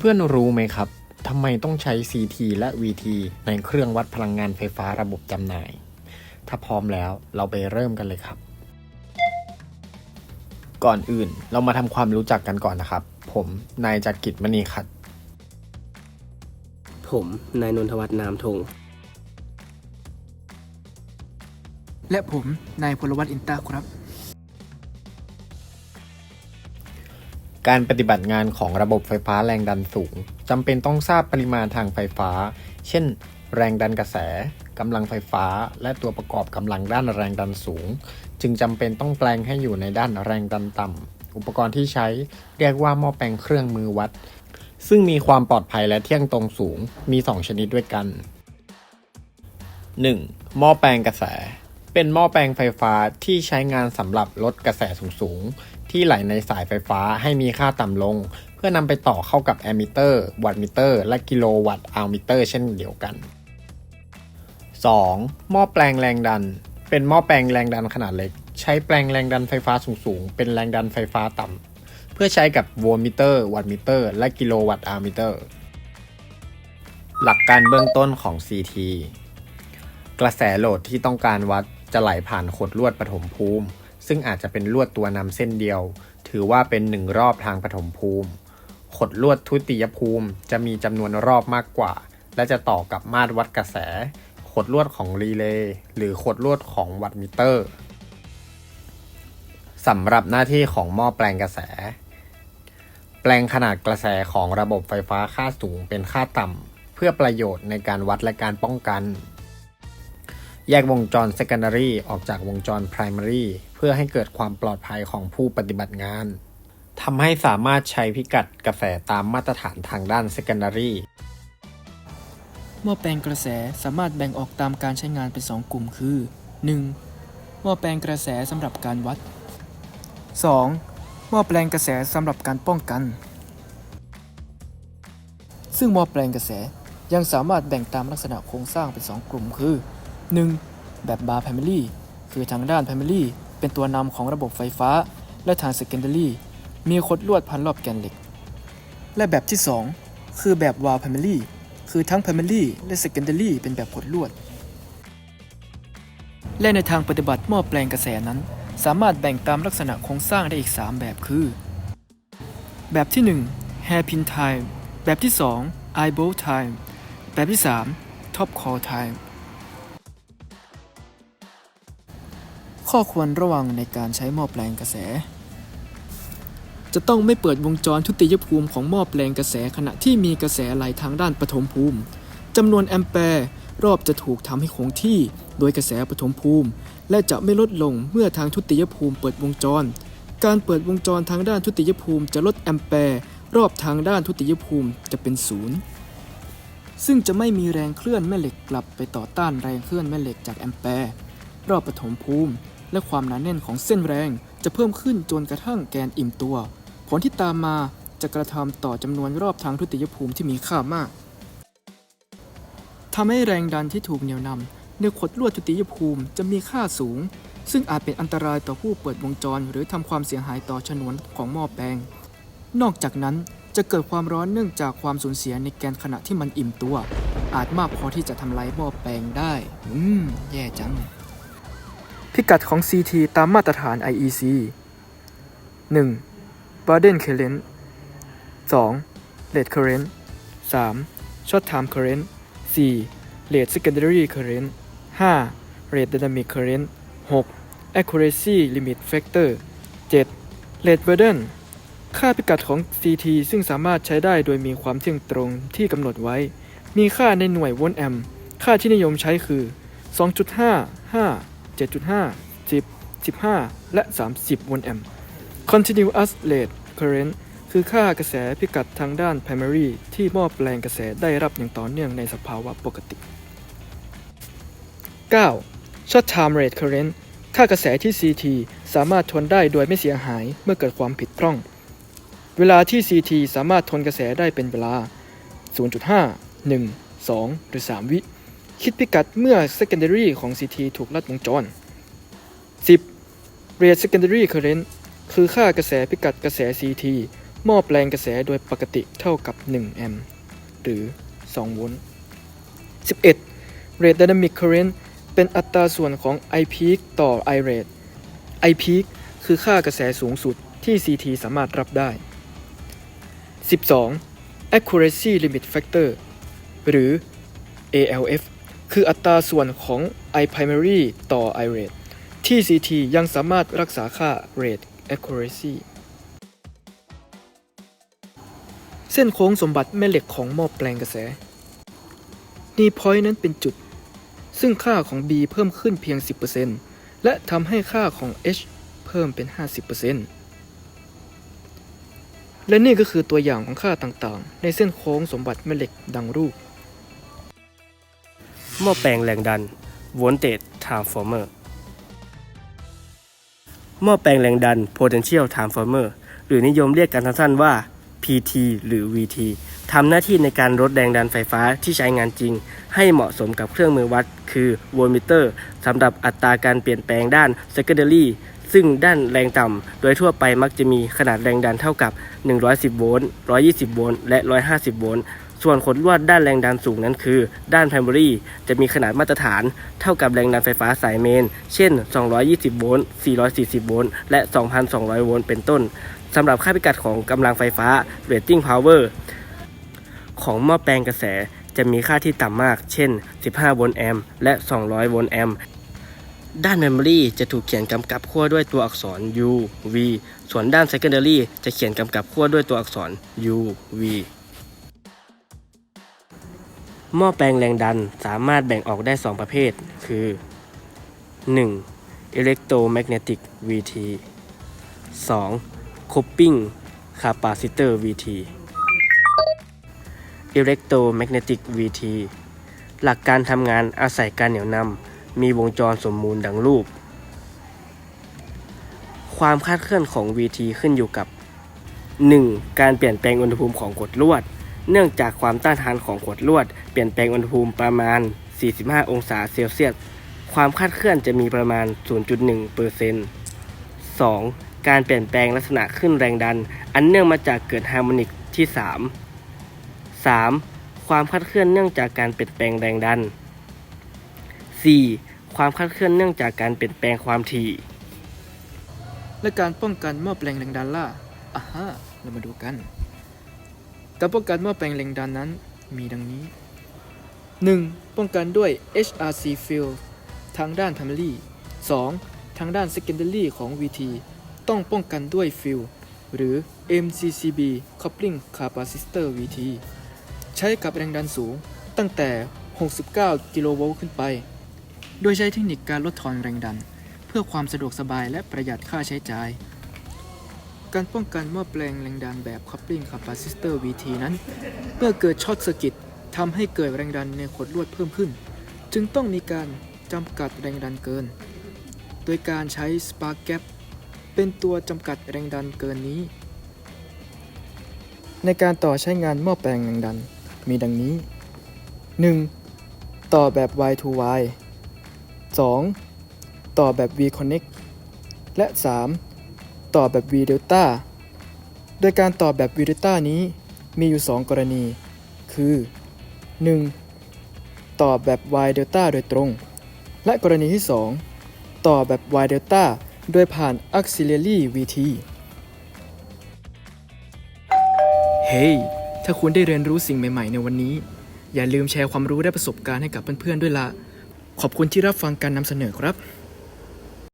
เพื่อนๆรู้ไหมครับทำไมต้องใช้ CT และ VT ในเครื่องวัดพลังงานไฟฟ้าระบบจำหน่าย ถ้าพร้อมแล้วเราไปเริ่มกันเลยครับ ก่อนอื่นเรามาทำความรู้จักกันก่อนนะครับ ผมนายจักริดมณีขัด ผมนายนนทวัฒน์นามทง และผมนายพลวัตอินตาครับ การปฏิบัติงานของระบบไฟฟ้าแรงดันสูงจำเป็นต้องทราบปริมาณทางไฟฟ้า เช่น แรงดันกระแสกำลังไฟฟ้า และตัวประกอบกำลังด้านแรงดันสูง จึงจำเป็นต้องแปลงให้อยู่ในด้านแรงดันต่ำอุปกรณ์ที่ใช้เรียกว่าหม้อแปลงเครื่องมือวัด ซึ่งมีความปลอดภัยและเที่ยงตรงสูงมี 2 ชนิดด้วยกัน 1. หม้อแปลงกระแสเป็นหม้อแปลงไฟฟ้าที่ใช้งานสำหรับลดกระแสสูง ที่ไหลในสายไฟฟ้าให้มีค่าต่ำลง เพื่อนำไปต่อเข้ากับแอมมิเตอร์วัตต์มิเตอร์และกิโลวัตต์อัลมิเตอร์เช่นเดียวกัน 2. หม้อแปลงแรงดัน เป็นหม้อแปลงแรงดันขนาดเล็ก ใช้แปลงแรงดันไฟฟ้าสูงๆ เป็นแรงดันไฟฟ้าต่ำ เพื่อใช้กับโวลต์มิเตอร์วัตต์มิเตอร์และกิโลวัตต์อัลมิเตอร์ หลักการเบื้องต้นของ CT กระแสโหลดที่ต้องการวัดจะไหลผ่านขดลวดปฐมภูมิ ซึ่งอาจจะเป็นลวดตัวนำเส้นเดียว ถือว่าเป็นหนึ่งรอบทางปฐมภูมิ ขดลวดทุติยภูมิจะมีจำนวนรอบมากกว่า และจะต่อกับมาตรวัดกระแส ขดลวดของรีเลย์หรือขดลวดของวัตต์มิเตอร์สำหรับหน้าที่ของหม้อแปลงกระแส แปลงขนาดกระแสของระบบไฟฟ้าค่าสูงเป็นค่าต่ำ เพื่อประโยชน์ในการวัดและการป้องกัน แยกวงจร secondary ออกจากวงจร primary พื่อให้เกิดความปลอดภัยของผู้ปฏิบัติงานทำให้สามารถใช้พิกัดกระแสตามมาตรฐานทางด้าน secondary หม้อแปลงกระแสสามารถแบ่งออกตามการใช้งานเป็น 2 กลุ่มคือ 1. หม้อแปลงกระแสสำหรับการวัด 2. หม้อแปลงกระแสสำหรับการป้องกัน ซึ่งหม้อแปลงกระแสยังสามารถแบ่งตามลักษณะโครงสร้างเป็น 2 กลุ่มคือ 1. แบบบาร์ primary คือทางด้าน primary เป็นตัวนำของระบบไฟฟ้า และทาง secondary มีคดลวดพันรอบแกนเหล็ก และแบบที่ 2 คือแบบวาล์ว primary คือทั้ง primary และ secondary เป็นแบบขดลวด และในทางปฏิบัติหม้อแปลงกระแสนั้น สามารถแบ่งตามลักษณะโครงสร้างได้อีก 3 แบบคือ แบบที่ 1 hairpin time แบบที่ 2 eyeball time แบบที่ 3 top core time ข้อควรระวังในการใช้หม้อแปลงกระแส จะต้องไม่เปิดวงจรทุติยภูมิของหม้อแปลงกระแสขณะที่มีกระแสไหลทางด้านปฐมภูมิจำนวนแอมแปร์รอบจะถูกทำให้คงที่โดยกระแสปฐมภูมิ และจะไม่ลดลงเมื่อทางทุติยภูมิเปิดวงจร การเปิดวงจรทางด้านทุติยภูมิจะลดแอมแปร์รอบทางด้านทุติยภูมิจะเป็นศูนย์ซึ่งจะไม่มีแรงเคลื่อนแม่เหล็กกลับไปต่อต้านแรงเคลื่อนแม่เหล็กจากแอมแปร์ รอบปฐมภูมิ และความหนาแน่นของเส้นแรงจะเพิ่มขึ้นจนกระทั่งแกนอิ่มตัว ผลที่ตามมาจะกระทำต่อจำนวนรอบทางทุติยภูมิที่มีค่ามากทำให้แรงดันที่ถูกเหนี่ยวนำในขดลวดทุติยภูมิจะมีค่าสูง ซึ่งอาจเป็นอันตรายต่อผู้เปิดวงจร หรือทำความเสียหายต่อฉนวนของหม้อแปลง นอกจากนั้นจะเกิดความร้อนเนื่องจากความสูญเสียในแกนขณะที่มันอิ่มตัว อาจมากพอที่จะทำลายหม้อแปลงได้ อืม แย่จัง พิกัดของ CT ตามมาตรฐาน IEC 1. b a r d e n current 2. Rate current 3. Short time current 4. Rate secondary current 5. Rate dynamic current 6. Accuracy limit factor 7. Rate burden ค่าพิกัดของ CT ซึ่งสามารถใช้ได้โดยมีความเที่ยงตรงที่กำหนดไว้ มีค่าในหน่วยโวลต์แอมป์ค่าที่นิยมใช้คือ 2.5 5 7.5 10 15 และ 30 โวลต์แอมป์ Continuous rate current คือค่ากระแสพิกัดทางด้าน primary ที่ม้อแปลงกระแสได้รับอย่างต่อเนื่องในสภาวะปกติ 9. Short time rate current ค่ากระแสที่ CT สามารถทนได้โดยไม่เสียหายเมื่อเกิดความผิดพร่องเวลาที่ CT สามารถทนกระแสได้เป็นเวลา 0.5 1 2 หรือ 3 วิ คิดพิกัดเมื่อ secondary ของ CT ถูกลัดวงจร 10. Rate secondary current คือค่ากระแสพิกัดกระแส CT ม้อแปลงกระแสโดยปกติเท่ากับ 1 แอมป์หรือ 2 โวลต์ 11 Rate Dynamic Current เป็นอัตราส่วนของ I peak ต่อ I rate I peak คือค่ากระแสสูงสุดที่ CT สามารถรับได้ 12 Accuracy Limit Factor หรือ ALF คืออัตราส่วนของ I primary ต่อ I rate ที่ CT ยังสามารถรักษาค่า rate accuracy เส้นโค้งสมบัติแม่เหล็กของหม้อแปลงกระแส นี่ point นั้นเป็นจุด ซึ่งค่าของ B เพิ่มขึ้นเพียง 10%และทำให้ค่าของ H เพิ่มเป็น 50%และนี่ก็คือตัวอย่างของค่าต่างๆ ในเส้นโค้งสมบัติแม่เหล็กดังรูป หม้อแปลงแรงดัน Voltage Transformer หม้อแปลงแรงดัน Potential Transformer หรือนิยมเรียกกันสั้นๆว่า PT หรือ VT ทำหน้าที่ในการลดแรงดันไฟฟ้าที่ใช้งานจริง ให้เหมาะสมกับเครื่องมือวัด คือโวลต์มิเตอร์สำหรับอัตราการเปลี่ยนแปลงด้าน Secondary ซึ่งด้านแรงต่ำ โดยทั่วไปมักจะมีขนาดแรงดันเท่ากับ 110 โวลต์ 120 โวลต์ และ 150 โวลต์ ส่วนขดลวดด้านแรงดันสูงนั้นคือ ด้าน primary จะมีขนาดมาตรฐานเท่ากับแรงดันไฟฟ้าสายเมน เช่น 220 โวลต์ 440 โวลต์ และ 2,200 โวลต์ เป็นต้น สำหรับค่าพิกัดของกำลังไฟฟ้า rating power ของหม้อแปลงกระแสจะมีค่าที่ต่ำมาก เช่น 15 โวลต์แอมป์และ 200 โวลต์แอมป์ด้าน Memory จะถูกเขียนกำกับขั้วด้วยตัวอักษร U V ส่วนด้าน Secondary จะเขียนกำกับขั้วด้วยตัวอักษร U V หม้อแปลงแรงดันสามารถแบ่งออกได้ 2 ประเภท คือ 1. Electromagnetic VT 2. Coping Capacitor VT Electromagnetic VT หลักการทำงานอาศัยการเหนี่ยวนำมีวงจรสมมูลดังรูป ความคาดเคลื่อนของ VT ขึ้นอยู่กับ 1. การเปลี่ยนแปลงอุณหภูมิของกดลวด เนื่องจากความต้านทานของกดลวด เปลี่ยนแปลงอุณหภูมิประมาณ 45 องศาเซลเซียส ความคาดเคลื่อนจะมีประมาณ 0.1เปอร์เซ็นต์ 2. การเปลี่ยนแปลงลักษณะขึ้นแรงดัน อันเนื่องมาจากเกิดฮาร์โมนิกที่ 3 3. ความคาดเคลื่อนเนื่องจากการเปลี่ยนแปลงแรงดัน 4. ความคาดเคลื่อนเนื่องจากการเปลี่ยนแปลงความถี่ และการป้องกันม้อแปลงแรงดันล่ะอ่าฮะเรามาดูกัน การป้องกันหม้อแปลงแรงดันนั้นมีดังนี้ 1. ป้องกันด้วย HRC field ทางด้าน primary 2. ทางด้าน secondary ของ VT ต้องป้องกันด้วย field หรือ MCCB coupling capacitor VT ใช้กับแรงดันสูงตั้งแต่ 69 กิโลโวลต์ขึ้นไป โดยใช้เทคนิคการลดทอนแรงดัน เพื่อความสะดวกสบายและประหยัดค่าใช้จ่าย การป้องกันหม้อแปลงแรงดันแบบ coupling capacitor VT นั้น เมื่อเกิดช็อตเซอร์กิตทำให้เกิดแรงดันในขดลวดเพิ่มขึ้น จึงต้องมีการจำกัดแรงดันเกิน โดยการใช้ spark gap เป็นตัวจำกัดแรงดันเกินนี้ ในการต่อใช้งานหม้อแปลงแรงดันมีดังนี้ 1. ต่อแบบ Y to Y 2. ต่อแบบ V connect และ 3. ต่อแบบ V delta โดยการต่อแบบ V delta นี้มีอยู่ 2 กรณี คือ 1. ต่อแบบ Y delta โดยตรง และกรณีที่ 2 ต่อแบบ Y delta โดยผ่าน auxiliary VT เฮ้ hey, ถ้าคุณได้เรียนรู้สิ่งใหม่ ๆ ในวันนี้ อย่าลืมแชร์ความรู้และประสบการณ์ให้กับเพื่อนๆด้วยละ ขอบคุณที่รับฟังการนำเสนอครับ